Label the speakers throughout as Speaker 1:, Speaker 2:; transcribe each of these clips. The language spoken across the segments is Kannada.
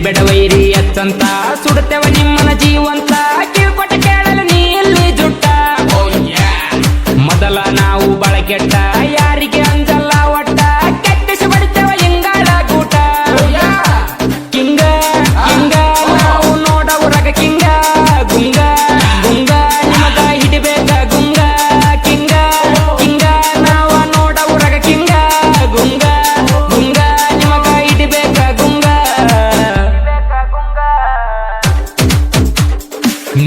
Speaker 1: ಮೆರಿಬೇಡ ಅತ್ತಂತ ಸುಡತೆವ ನಿಮ್ಮನ ಜೀವಂತ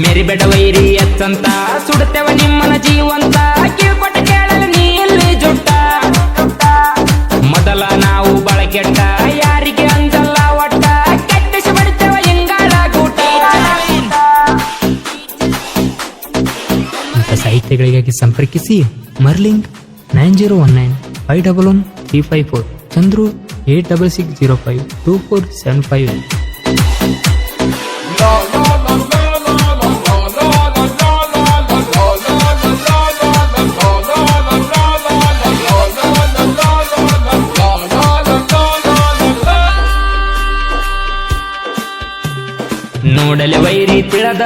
Speaker 1: ಮೆರಿಬೇಡ ವೈರಿ ಎತ್ತಂತ, ಸುಡುತ್ತೇವ ನಿಮ್ಮನ ಜೀವಂತ ಕಿವಿಕೊಟ್ಟ ಕೇಳಲು ನೀ ಇಲ್ಲಿ ಜುಟ್ಟ. ಮೊದಲ ನಾವು ಬಳಕೆಟ್ಟ, ಯಾರಿಗೆ ಅಂಜಲ್ಲ ಒಟ್ಟ, ಕೆಟ್ಟಿಸಿ ಬಡಿತೇವ ಹಿಂಗಾಳ ಗೂಟ.
Speaker 2: ಸಾಹಿತ್ಯಗಳಿಗಾಗಿ ಸಂಪರ್ಕಿಸಿ ಮರ್ಲಿಂಗ್ nine zero one nine five double one three five four Chandru eight double six zero five two four seven five
Speaker 1: ನೋಡಲೆ ವೈರಿ ತಿಳದ.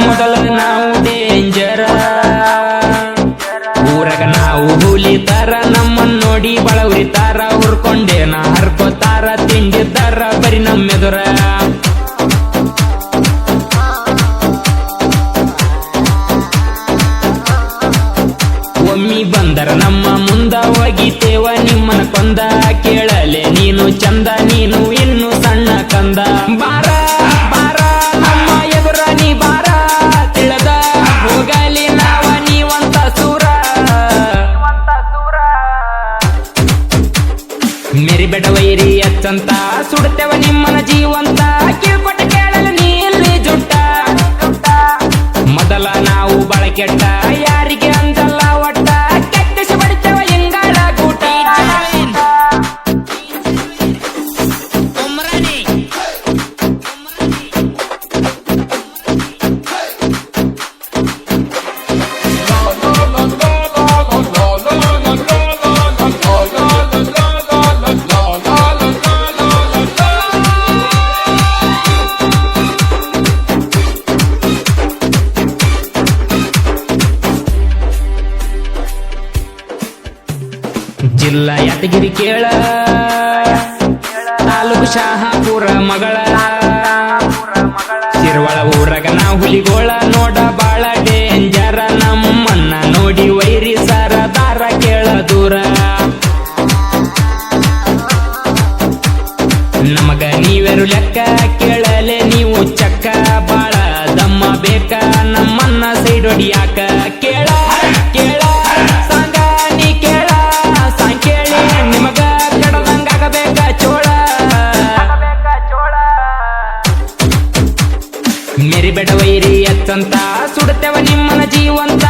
Speaker 1: ಮೊದಲ ನಾವು ಡೇಂಜರ ಊರಗ ನಾವು ಹುಲಿ ತರ ನಮ್ಮನ್ನ ನೋಡಿ ಬಳವ್ರಿತಾರ ಹುರ್ಕೊಂಡೇನ ಹರ್ಕೋತಾರ ತಿಂಡಿದ್ದಾರ ಬರಿ ನಮ್ಮೆದುರ. ಒಮ್ಮಿ ಬಂದರ ನಮ್ಮ ಮುಂದ ಒಗಿತೇವ ನಿಮ್ಮನ ಕೊಂದ ಕೇಳಲೆ ನೀನು ಮೆರಿಬೇಡ ವೈರಿ ಅಚ್ಚಂತ ಸುಡುತ್ತೇವ ನಿಮ್ಮನ ಜೀವಂತ ಕೇಳ್ಕೊಟ್ಟ ಕೇಳಲು ನೀಲ್ಲಿ ಜುಟ್ಟ? ಮೊದಲ ನಾವು ಬಳಕೆಟ್ಟ ಯಾರಿಗೆ ಜಿಲ್ಲಾ ಯಾದಗಿರಿ ಕೇಳ. ತಾಲೂಕು ಶಹಾಪುರ ಮಗಳ. ಸಿರ್ವಳ ಊರಾಗ ನಾ ಹುಲಿಗೋಳ ನೋಡ ಬಾಳ ಡೇಂಜರ. ನಮ್ಮನ್ನ ನೋಡಿ ವೈರಿ ಸರದಾರ ಕೇಳ ದೂರ. ನಮಗ ನೀವೆರು ಲೆಕ್ಕ ಕೇಳಲೆ, ನೀವು ಚಕ್ಕ. ಬಾಳ ದಮ್ಮ ಬೇಕ, ನಮ್ಮನ್ನ ಸೈಡ್ ಹೊಡಿಯಾಕ. ಸುಡುತ್ತೇವ ನಿಮ್ಮನ ಜೀವಂತ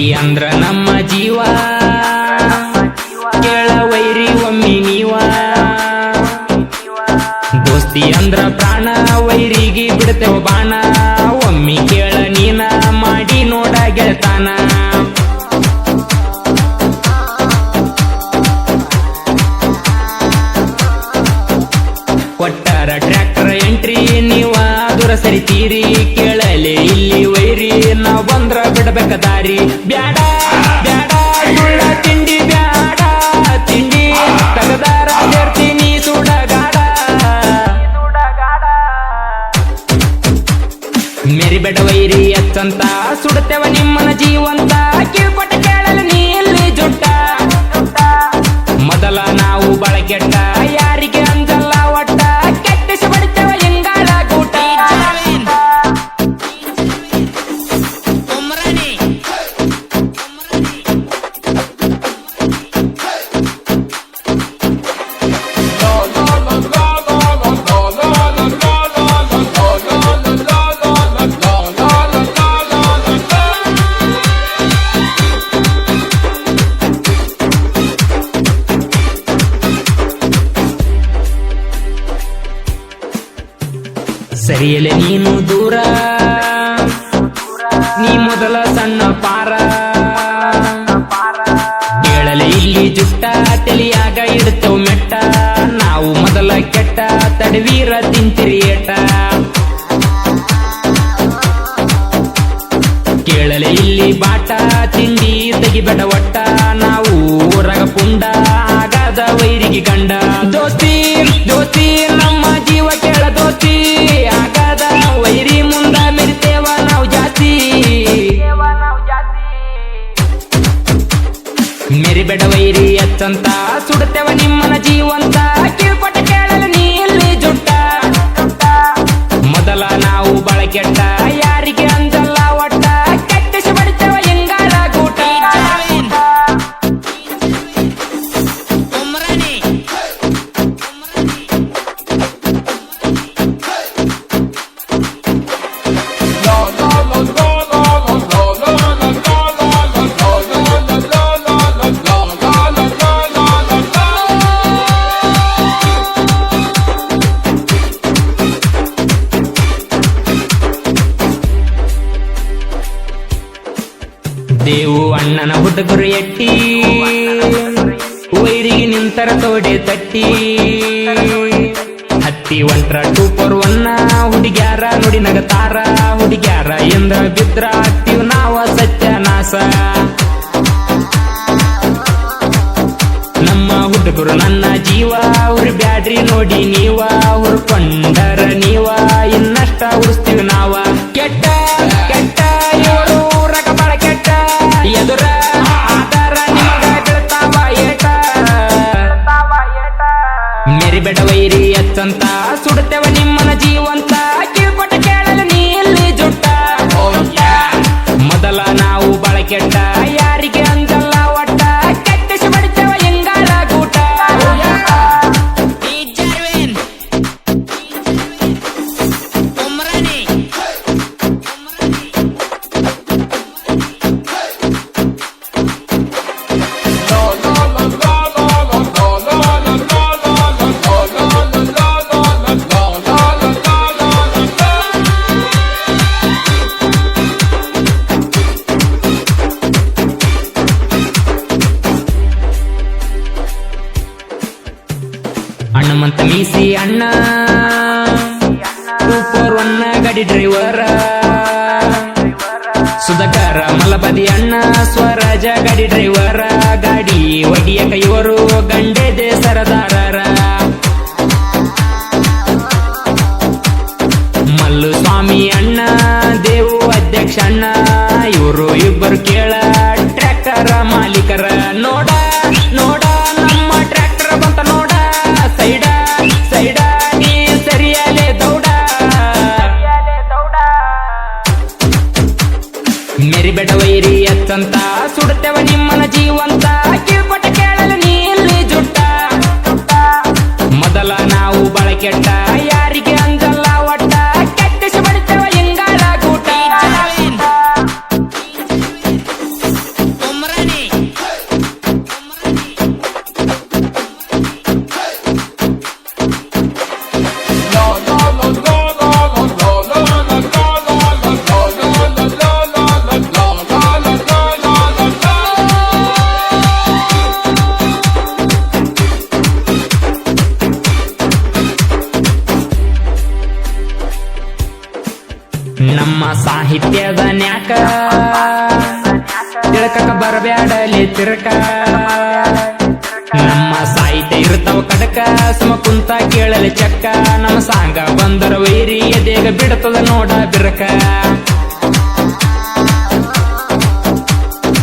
Speaker 1: ದೋಸ್ತಿ ಅಂದ್ರ ನಮ್ಮ ಜೀವ. ಕೇಳ ವೈರಿ ಒಮ್ಮಿ ನೀವ. ದೋಸ್ತಿ ಅಂದ್ರ ಪ್ರಾಣ, ವೈರಿಗೆ ಬಿಡ್ತೇವ ಬಾಣ. ಒಮ್ಮಿ ಕೇಳ ನೀನ ಮಾಡಿ ನೋಡ ಗೆಳತಾನ. ಕೊಟ್ಟಾರ ಟ್ರ್ಯಾಕ್ಟರ್ ಎಂಟ್ರಿ ನೀವ, ದೂರ ಸರಿತೀರಿ. ದಾರಿ. ಬ್ಯಾಡ ಬ್ಯಾಡ, ಸುಳ್ಳ ತಿಂಡಿ ಬ್ಯಾಡ. ತಿಂಡಿ ತಗದಾರ ಜರ್ತೀನಿ ಸುಡಗಾಡ. ಬೆಡ ವೈರಿ ಅಚ್ಚಂತ. ಸುಡುತ್ತೇವ ನಿಮ್ಮನ ಜೀವಂತ ಸರಿಯಲೆ ನೀನು ದೂರ. ನೀ ಮೊದಲ ಸಣ್ಣ ಪಾರ. ಕೇಳಲೆ ಇಲ್ಲಿ ಜುಟ್ಟ, ತಲಿಯಾಗ ಇಡ್ತೇವು ಮೆಟ್ಟ. ನಾವು ಮೊದಲ ಕೆಟ್ಟ, ತಡವೀರ ತಿಂತಿರಿ ಏಟ. ಕೇಳಲೆ ಇಲ್ಲಿ ಬಾಟ, ತಿಂಡಿ ತೆಗಿಬೇಡ ಒಟ್ಟ. ನಾವು ಊರಗ ಪುಂಡ ಆಗದ ವೈರಿಗೆ ಕಂಡ ದೋಸ್ತಿ ದೋಸ್ತಿ, ನಮ್ಮ ಜೀವ ಕೇಳ ದೋಸ್ತಿ. ಸುಡುತ್ತೇವ ನಿಮ್ಮನ ಜೀವಂತ. ಹುಡುಗರು ಎಟ್ಟಿ. ವೈರಿಗೆ ನಿಂತರ ತೋಡೆ ತಟ್ಟಿ. ಹತ್ತಿ ಒಂಟ್ರ ಟೂ ಫೋರ್ ಒನ್ನ, ಹುಡುಗ್ಯಾರ ನುಡಿ ನಗತಾರ. ಹುಡುಗ್ಯಾರ ಎಂದ್ರ ಬಿದ್ರ ಹತ್ತಿವ್ ನಾವ ಸತ್ಯನಾಶ ನಮ್ಮ ಹುಡುಗರು ನನ್ನ ಜೀವ, ಅವ್ರ ಬ್ಯಾಡ್ರಿ ನೋಡಿ ನೀವ ಹುರ್ಕೊಂಡರ ನೀವ. ಸುಧಾಕರ ಮಲಬದಿ ಅಣ್ಣ ಸ್ವರಾಜ ಗಾಡಿ ಡ್ರೈವರ ಗಾಡಿ ಒಡಿಯ ಕೈವರು ಗಂಡೆದೆ ಸರದಾರರ ಸಾಹಿತ್ಯದ ನ್ಯಾಕ. ತಿಳ್ಕಕ ಬರಬ್ಯಾಡಲಿ ತಿರ್ಕ. ನಮ್ಮ ಸಾಹಿತ್ಯ ಇರ್ತಾವ ಕಡಕ. ಸುಮ ಕುಂತ ಕೇಳಲಿ ಚಕ್ಕ. ನಮ್ಮ ಸಾಂಗ ಬಂದರ ವೈರಿ, ಎದೆಗ ಬಿಡ್ತದ ನೋಡ ಬಿರಕ.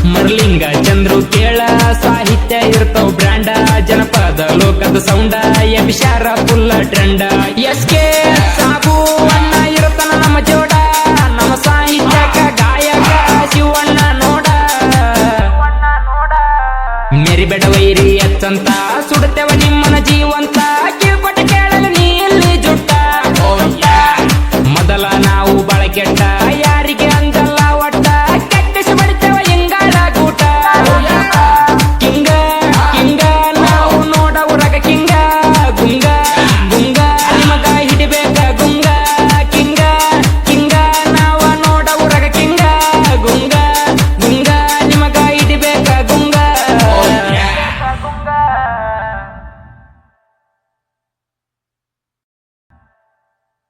Speaker 1: ಮರ್ಲಿಂಗ ಚಂದ್ರು ಕೇಳ. ಸಾಹಿತ್ಯ ಇರ್ತಾವ ಬ್ರ್ಯಾಂಡ. ಜನಪದ ಲೋಕದ ಸೌಂಡ. ಎಬಿಶಾರ ಫುಲ್ಲ ಟ್ರೆಂಡ. ಎಸ್ ವೈರಿ ಬೇಡ ಸುಡುತ್ತೇವ ಅತ್ತಂತ ಜೀವಂತ